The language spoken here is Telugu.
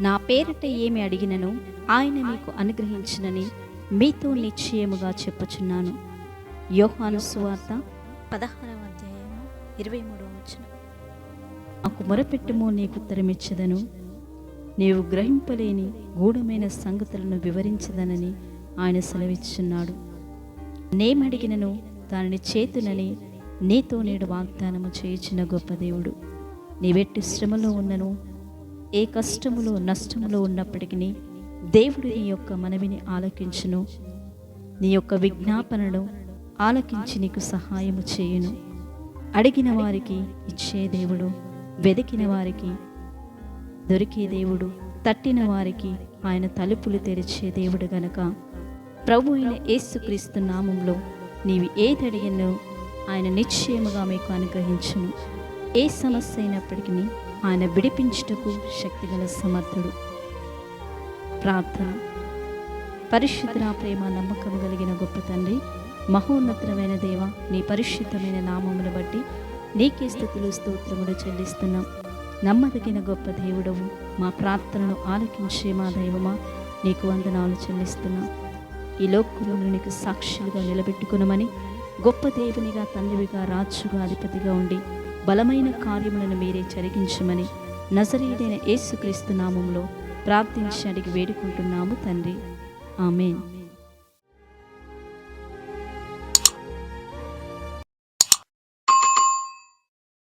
నా పేరిట ఏమి అడిగినను ఆయన మీకు అనుగ్రహించినని మీతో నిశ్చయముగా చెప్పుచున్నాను. యోహాను సువార్త పదహారవ అధ్యాయం ఇరవై మూడవ వచ్చిన నాకు మొరపెట్టుము నీకు ఉత్తరమిచ్చదను. నీవు గ్రహింపలేని గూఢమైన సంగతులను వివరించదనని ఆయన సెలవిచ్చున్నాడు. నేమడిగినను దానిని చేతునని నీతో నేడు వాగ్దానము చేయించిన గొప్ప దేవుడు. నీవెట్టి శ్రమలో ఉన్నను ఏ కష్టములో నష్టములో ఉన్నప్పటికీ దేవుడు నీ యొక్క మనవిని ఆలకించును. నీ యొక్క విజ్ఞాపనను ఆలకించి నీకు సహాయము చేయును. అడిగిన వారికి ఇచ్చే దేవుడు వెదికిన వారికి దొరికే దేవుడు తట్టిన వారికి ఆయన తలుపులు తెరిచే దేవుడు గనక. ప్రభు అయిన యేసుక్రీస్తు నామంలో నీవు ఏది అడిగినో ఆయన నిశ్చయముగా మీకు అనుగ్రహించును. ఏ సమస్య అయినప్పటికీ ఆయన విడిపించుటకు శక్తిగల సమర్థుడు. ప్రార్థన. పరిశుద్ధ ప్రేమ నమ్మకం కలిగిన గొప్ప తండ్రి మహోన్నతమైన దేవ నీ పరిశుద్ధమైన నామమును బట్టి నీకే స్థుతులు స్తోత్రములు చెల్లిస్తున్నాం. నమ్మదగిన గొప్ప దేవుడవు మా ప్రార్థనను ఆలకించే మా దైవమా నీకు వందనాలు చెల్లిస్తున్నాం. ఈ లోకంలో నీకు సాక్షులుగా నిలబెట్టుకునమని గొప్ప దేవునిగా తండ్రివిగా రాజుగా అధిపతిగా ఉండి బలమైన కార్యములను మీరే జరిగించమని నజరీడైన యేసుక్రీస్తు నామంలో ప్రార్థించి అడిగి వేడుకుంటున్నాము తండ్రి. ఆమె